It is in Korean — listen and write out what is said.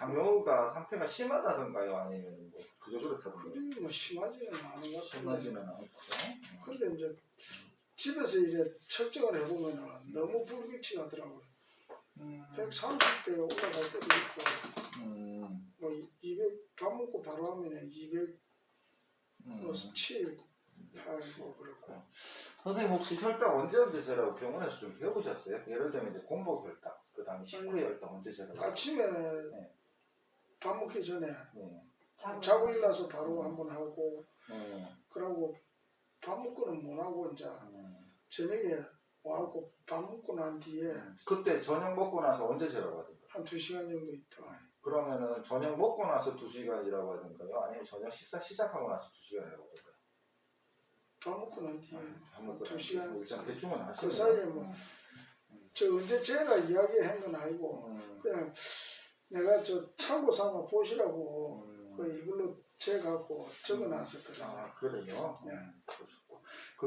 당뇨가 상태가 심하다던가요? 아니면 뭐 그저 그렇다던가요? 그리 뭐 심하지는 않은 것 같은데. 심하지는 않고. 근데 이제 집에서 이제 측정을 해보면은 너무 불규칙 하더라고요. 음. 130대 올라갈 때도 있고, 음. 뭐 200, 밥 먹고 바로 하면은 200, 뭐 음. 7, 8, 뭐 그렇고. 선생님 혹시 혈당 언제 언제 재라고 병원에서 좀 배워보셨어요? 예를 들면 이제 공복 혈당, 그 다음에 식후 혈당 언제 재라고? 아침에 네. 밥 먹기 전에 네. 자고 일어나서 바로 한번 하고, 네. 그러고 밥 먹고는 못 하고 이제 음. 저녁에 와갖고 밥 먹고 난 뒤에 그때 저녁 먹고 나서 언제 재라고 하던가요? 한두 시간 정도 있다. 그러면은 저녁 먹고 나서 2시간이라고 하던가요? 아니면 저녁 식사 시작하고 나서 2시간이라고 하던가요? 밥 먹고 난 뒤에 밥 먹고 두 나서 시간. 일단 대충은 그 아시네요. 사이에 뭐, 저 언제 제가 이야기한 건 아니고, 음. 그냥 내가 저 참고 삼아 보시라고 음. 그 이걸로 재갖고 적어놨었거든요. 아 그래요? 네. 음, 그렇-